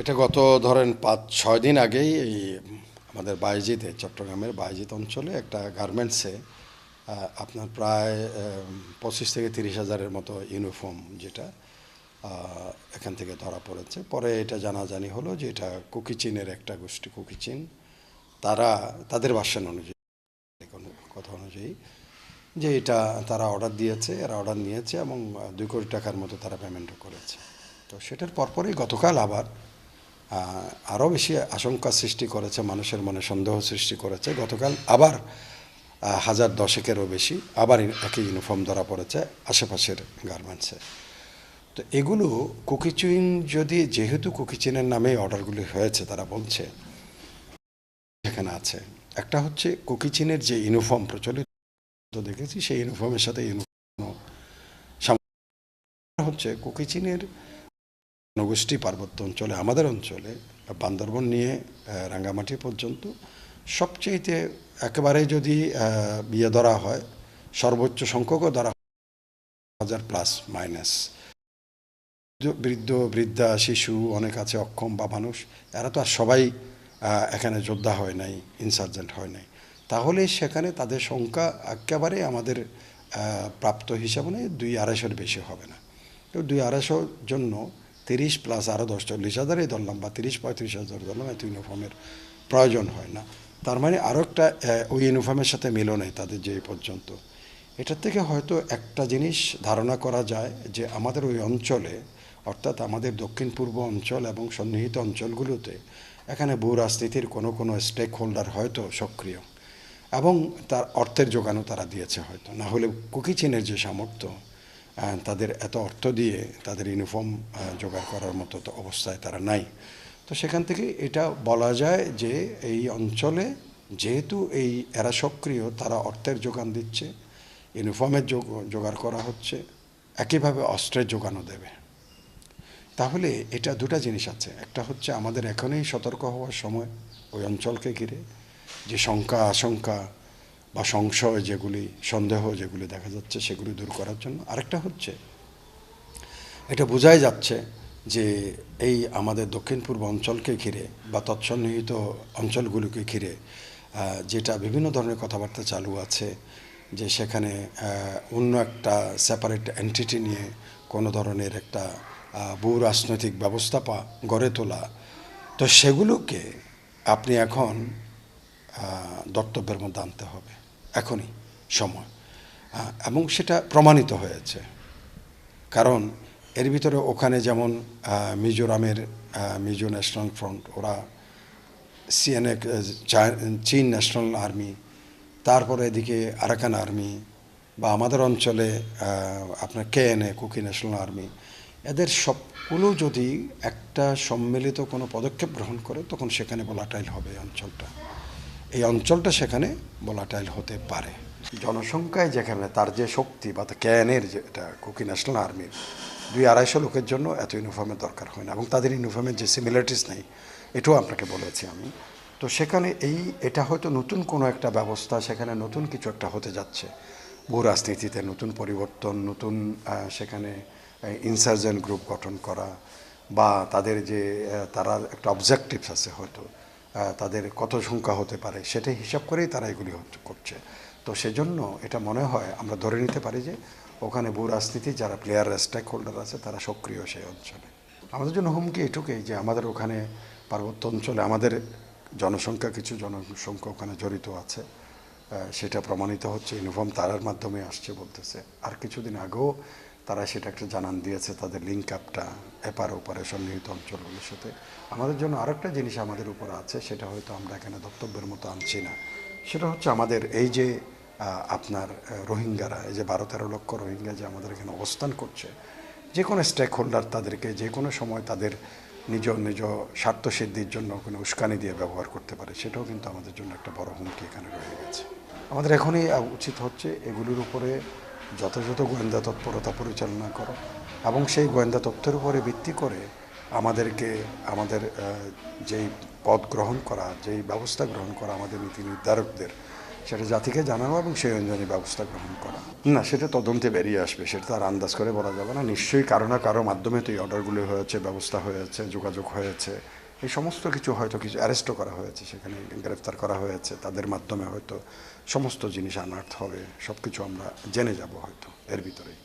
এটা গত ধরেন পাঁচ, ছয় দিন আগেই এই আমাদের বাইজিতে চট্টগ্রামের বাইজিত অঞ্চলে একটা গার্মেন্টসে আপনার প্রায় পঁচিশ থেকে তিরিশ হাজারের মতো ইউনিফর্ম যেটা এখান থেকে ধরা পড়েছে। পরে এটা জানাজানি হলো যে এটা কুকিচিনের একটা গোষ্ঠী কুকিচিন তারা, তাদের ভাষণ অনুযায়ী, কথা অনুযায়ী যে এটা তারা অর্ডার দিয়েছে, এরা অর্ডার নিয়েছে এবং দুই কোটি টাকার মতো তারা পেমেন্টও করেছে। তো সেটার পরপরই গতকাল আবার আরও বেশি আশঙ্কা সৃষ্টি করেছে, মানুষের মনে সন্দেহ সৃষ্টি করেছে। গতকাল আবার হাজার দশেকেরও বেশি আবার একই ইউনিফর্ম ধরা পড়েছে আশেপাশের গার্মেন্টসে তো এগুলো কুকিচুইন যদি, যেহেতু কুকিচিনের নামে অর্ডারগুলি হয়েছে, তারা বলছে, সেখানে আছে। একটা হচ্ছে কুকিচিনের যে ইউনিফর্ম প্রচলিত দেখেছি, সেই ইউনিফর্মের সাথে ইউনিফর্ম হচ্ছে কুকিচিনের জনগোষ্ঠী পার্বত্য অঞ্চলে, আমাদের অঞ্চলে, বান্দরবন নিয়ে রাঙ্গামাটি পর্যন্ত সবচেয়েতে একেবারে যদি বিয়ে ধরা হয়, সর্বোচ্চ সংখ্যকও ধরা হাজার প্লাস মাইনাস বৃদ্ধ, বৃদ্ধা শিশু, অনেক আছে, অক্ষম বা মানুষ, এরা তো আর সবাই এখানে যোদ্ধা হয় নাই ইনসার্জেন্ট হয় নাই। তাহলে সেখানে তাদের সংখ্যা একেবারে আমাদের প্রাপ্ত হিসাবে নেই দুই আড়াইশোর বেশি হবে না। তো দুই আড়াইশোর জন্য তিরিশ প্লাস আরও দশ চল্লিশ হাজারই ধরলাম বা তিরিশ, পঁয়ত্রিশ হাজার ধরলাম, এত ইউনিফর্মের প্রয়োজন হয় না। তার মানে আরও একটা ওই ইউনিফর্মের সাথে মিলও নেই তাদের যে পর্যন্ত। এটার থেকে হয়তো একটা জিনিস ধারণা করা যায় যে আমাদের ওই অঞ্চলে, অর্থাৎ আমাদের দক্ষিণ পূর্ব অঞ্চল এবং সন্নিহিত অঞ্চলগুলোতে এখানে ভূ রাজনীতির কোনো কোনো স্টেক হোল্ডার হয়তো সক্রিয় এবং তার অর্থের যোগানও তারা দিয়েছে হয়তো। না হলে কুকি চীনের যে সামর্থ্য তাদের এত অর্থ দিয়ে তাদের ইউনিফর্ম জোগাড় করার মতো তো অবস্থায় তারা নাই। তো সেখান থেকে এটা বলা যায় যে এই অঞ্চলে যেহেতু এই এরা সক্রিয়, তারা অর্থের যোগান দিচ্ছে ইউনিফর্মের যোগ- জোগাড় করা হচ্ছে, একইভাবে অস্ত্রের যোগানও দেবে। তাহলে এটা দুটা জিনিস আছে। একটা হচ্ছে আমাদের এখনই সতর্ক হওয়ার সময় ওই অঞ্চলকে ঘিরে, যে শঙ্কা আশঙ্কা বা সংশয় যেগুলি, সন্দেহ যেগুলি দেখা যাচ্ছে সেগুলি দূর করার জন্য। আরেকটা হচ্ছে, এটা বোঝাই যাচ্ছে যে এই আমাদের দক্ষিণ পূর্ব অঞ্চলকে ঘিরে বা তৎসন্নিহিত অঞ্চলগুলোকে ঘিরে যেটা বিভিন্ন ধরনের কথাবার্তা চালু আছে, যে সেখানে অন্য একটা সেপারেট এন্টিটি নিয়ে কোনো ধরনের একটা ভূ রাজনৈতিক ব্যবস্থা পা, গড়ে তোলা। তো সেগুলোকে আপনি এখন দর্তব্যের মধ্যে আনতে হবে। এখনই, সময়। এবং সেটা প্রমাণিত হয়েছে। কারণ এর ভিতরে ওখানে যেমন মিজোরামের মিজো ন্যাশনাল ফ্রন্ট, ওরা সিএনএ চীন ন্যাশনাল আর্মি, তারপরে এদিকে আরাকান আর্মি, বা আমাদের অঞ্চলে আপনার কেএনএ, কুকি ন্যাশনাল আর্মি, এদের সবগুলো যদি একটা সম্মিলিত কোনো পদক্ষেপ গ্রহণ করে, তখন সেখানে ভোলাটাইল হবে অঞ্চলটা। এই অঞ্চলটা সেখানে ভোলাটাইল হতে পারে। জনসংখ্যায় যেখানে তার যে শক্তি বা ক্যানের যেটা কুকি ন্যাশনাল আর্মির দুই আড়াইশো লোকের জন্য এত ইউনিফর্মের দরকার হয় না এবং তাদের ইউনিফর্মের যে সিমিলারিটিস নেই, এটাও আপনাকে বলেছি আমি। তো সেখানে এই, এটা হয়তো নতুন কোনো একটা ব্যবস্থা, সেখানে নতুন কিছু একটা হতে যাচ্ছে। ভূ রাজনীতিতে নতুন পরিবর্তন, নতুন সেখানে ইনসার্জেন্ট গ্রুপ গঠন করা বা তাদের যে তারা একটা অবজেক্টিভস আছে হয়তো। তাদের কত সংখ্যা হতে পারে, সেটাই হিসাব করেই তারা এগুলি করছে। তো সেজন্য এটা মনে হয়, আমরা ধরে নিতে পারি যে ওখানে ভূ রাজনীতি, যারা প্লেয়ার স্টেক হোল্ডার আছে, তারা সক্রিয় সেই অঞ্চলে। আমাদের জন্য হুমকি এটুকুই যে আমাদের ওখানে পার্বত্য অঞ্চলে আমাদের জনসংখ্যা, কিছু জনসংখ্যা ওখানে জড়িত আছে সেটা প্রমাণিত হচ্ছে ইউনিফর্ম তারার মাধ্যমে আসছে বলতেছে। আর কিছুদিন আগেও তারা সেটা একটা জানান দিয়েছে, তাদের লিঙ্ক আপটা এপার ওপারে সন্নিহিত অঞ্চলগুলোর সাথে। আমাদের জন্য আরেকটা জিনিস আমাদের উপর আছে, সেটা হয়তো আমরা এখানে দপ্তব্যের মতো আনছি না। সেটা হচ্ছে আমাদের এই যে আপনার রোহিঙ্গারা, এই যে বারো তেরো লক্ষ রোহিঙ্গা যে আমাদের এখানে অবস্থান করছে, যে কোনো স্টেক হোল্ডার তাদেরকে যে কোনো সময় তাদের নিজ নিজ স্বার্থ সিদ্ধির জন্য কোনো উস্কানি দিয়ে ব্যবহার করতে পারে, সেটাও কিন্তু আমাদের জন্য একটা বড় হুমকি এখানে রয়ে গেছে। আমাদের এখনই উচিত হচ্ছে এগুলির উপরে যথাযথ গোয়েন্দা তৎপরতা পরিচালনা করো এবং সেই গোয়েন্দা তথ্যের উপরে ভিত্তি করে আমাদেরকে আমাদের যেই পদ গ্রহণ করা, যেই ব্যবস্থা গ্রহণ করা আমাদের নীতি নির্ধারকদের, সেটা জাতিকে জানানো এবং সেই অনুযায়ী ব্যবস্থা গ্রহণ করা। না, সেটা তদন্তে বেরিয়ে আসবে, সেটা তার আন্দাজ করে বলা যাবে না। নিশ্চয়ই কারও না কারও মাধ্যমে তো এই অর্ডারগুলো হয়েছে, ব্যবস্থা হয়েছে, যোগাযোগ হয়েছে। এই সমস্ত কিছু হয়তো কিছু অ্যারেস্টও করা হয়েছে, সেখানে গ্রেফতার করা হয়েছে, তাদের মাধ্যমে হয়তো সমস্ত জিনিস আনার্থ হবে সব কিছু আমরা জেনে যাব হয়তো এর ভিতরেই।